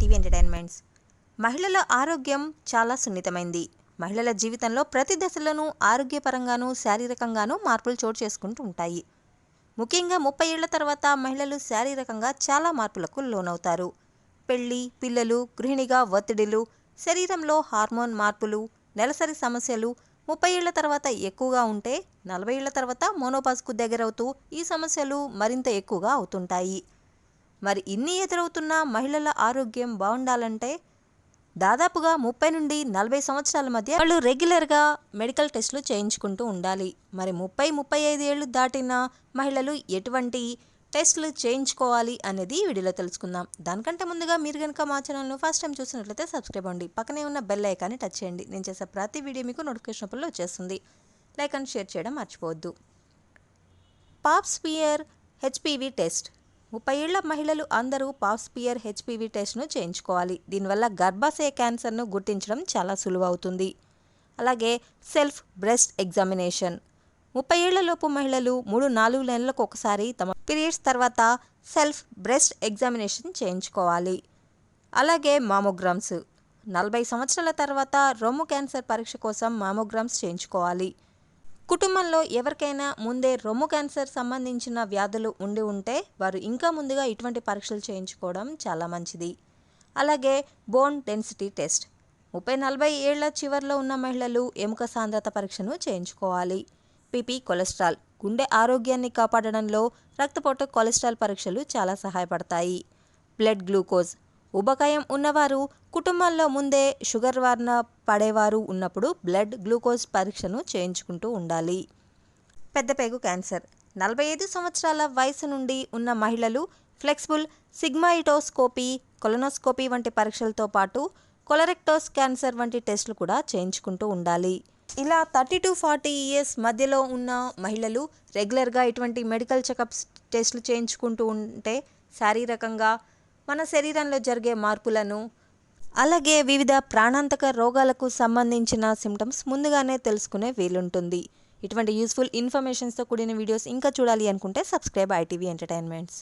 TV entertainments. మహిళల ఆరోగ్యం చాలా సున్నితమైంది. మహిళల జీవితంలో ప్రతి దశలోనూ ఆరోగ్యపరంగానూ శారీరకంగానూ మార్పులు చోటు చేసుకుంటూ ఉంటాయి. ముఖ్యంగా ముప్పై ఏళ్ళ తర్వాత మహిళలు శారీరకంగా చాలా మార్పులకు లోనవుతారు. పెళ్ళి పిల్లలు గృహిణిగా ఒత్తిడిలు శరీరంలో హార్మోన్ మార్పులు నెలసరి సమస్యలు ముప్పై ఏళ్ళ తర్వాత ఎక్కువగా ఉంటే నలభై ఏళ్ళ తర్వాత మోనోపాజ్కు దగ్గరవుతూ ఈ సమస్యలు మరింత ఎక్కువగా అవుతుంటాయి. మరి ఇన్ని ఎదురవుతున్న మహిళల ఆరోగ్యం బాగుండాలంటే దాదాపుగా ముప్పై నుండి నలభై సంవత్సరాల మధ్య వాళ్ళు రెగ్యులర్గా మెడికల్ టెస్టులు చేయించుకుంటూ ఉండాలి. మరి ముప్పై ముప్పై ఐదు ఏళ్ళు దాటిన మహిళలు ఎటువంటి టెస్టులు చేయించుకోవాలి అనేది వీడియోలో తెలుసుకుందాం. దానికంటే ముందుగా మీరు కనుక మా ఛానల్ను ఫస్ట్ టైం చూసినట్లయితే సబ్స్క్రైబ్ అవ్వండి. పక్కనే ఉన్న బెల్ ఐకాన్ని టచ్ చేయండి. నేను చేసే ప్రతి వీడియో మీకు నోటిఫికేషన్ అప్పుడు వచ్చేస్తుంది. లైక్ అండ్ షేర్ చేయడం మర్చిపోవద్దు. Pap smear HPV test. ముప్పై ఏళ్ళ మహిళలు అందరూ పాప్స్పియర్ హెచ్పివి టెస్ట్ను చేయించుకోవాలి. దీనివల్ల గర్భాశయ క్యాన్సర్ను గుర్తించడం చాలా సులువవుతుంది. అలాగే సెల్ఫ్ బ్రెస్ట్ ఎగ్జామినేషన్. ముప్పై ఏళ్ళలోపు మహిళలు మూడు నాలుగు నెలలకు ఒకసారి తమ పీరియడ్స్ తర్వాత సెల్ఫ్ బ్రెస్ట్ ఎగ్జామినేషన్ చేయించుకోవాలి. అలాగే మామోగ్రామ్స్. నలభై సంవత్సరాల తర్వాత రొమ్ము క్యాన్సర్ పరీక్ష కోసం మామోగ్రామ్స్ చేయించుకోవాలి. కుటుంబంలో ఎవరికైనా ముందే రొమ్ము క్యాన్సర్ సంబంధించిన వ్యాధులు ఉండి ఉంటే వారు ఇంకా ముందుగా ఇటువంటి పరీక్షలు చేయించుకోవడం చాలా మంచిది. అలాగే బోన్ డెన్సిటీ టెస్ట్. ముప్పై నలభై ఏళ్ళ చివరిలో ఉన్న మహిళలు ఎముక సాంద్రత పరీక్షను చేయించుకోవాలి. BP cholesterol. గుండె ఆరోగ్యాన్ని కాపాడడంలో రక్తపోటు కొలెస్ట్రాల్ పరీక్షలు చాలా సహాయపడతాయి. Blood glucose. ఉబకాయం ఉన్నవారు కుటుంబంలో ముందే షుగర్ వారిన పడేవారు ఉన్నప్పుడు బ్లడ్ గ్లూకోజ్ పరీక్షను చేయించుకుంటూ ఉండాలి. పెద్దపేగు క్యాన్సర్. నలభై ఐదు సంవత్సరాల వయసు నుండి ఉన్న మహిళలు ఫ్లెక్సిబుల్ సిగ్మాయిటోస్కోపీ కొలనోస్కోపీ వంటి పరీక్షలతో పాటు కొలరెక్టోస్ క్యాన్సర్ వంటి టెస్టులు కూడా చేయించుకుంటూ ఉండాలి. ఇలా థర్టీ టు ఫార్టీ ఇయర్స్ మధ్యలో ఉన్న మహిళలు రెగ్యులర్గా ఇటువంటి మెడికల్ చెకప్స్ టెస్టులు చేయించుకుంటూ ఉంటే శారీరకంగా మన శరీరంలో జరిగే మార్పులను అలాగే వివిధ ప్రాణాంతక రోగాలకు సంబంధించిన సిమ్టమ్స్ ముందుగానే తెలుసుకునే వీలుంటుంది. ఇటువంటి యూస్ఫుల్ ఇన్ఫర్మేషన్స్తో కూడిన వీడియోస్ ఇంకా చూడాలి అనుకుంటే సబ్స్క్రైబ్ ఐటీవీ ఎంటర్టైన్మెంట్స్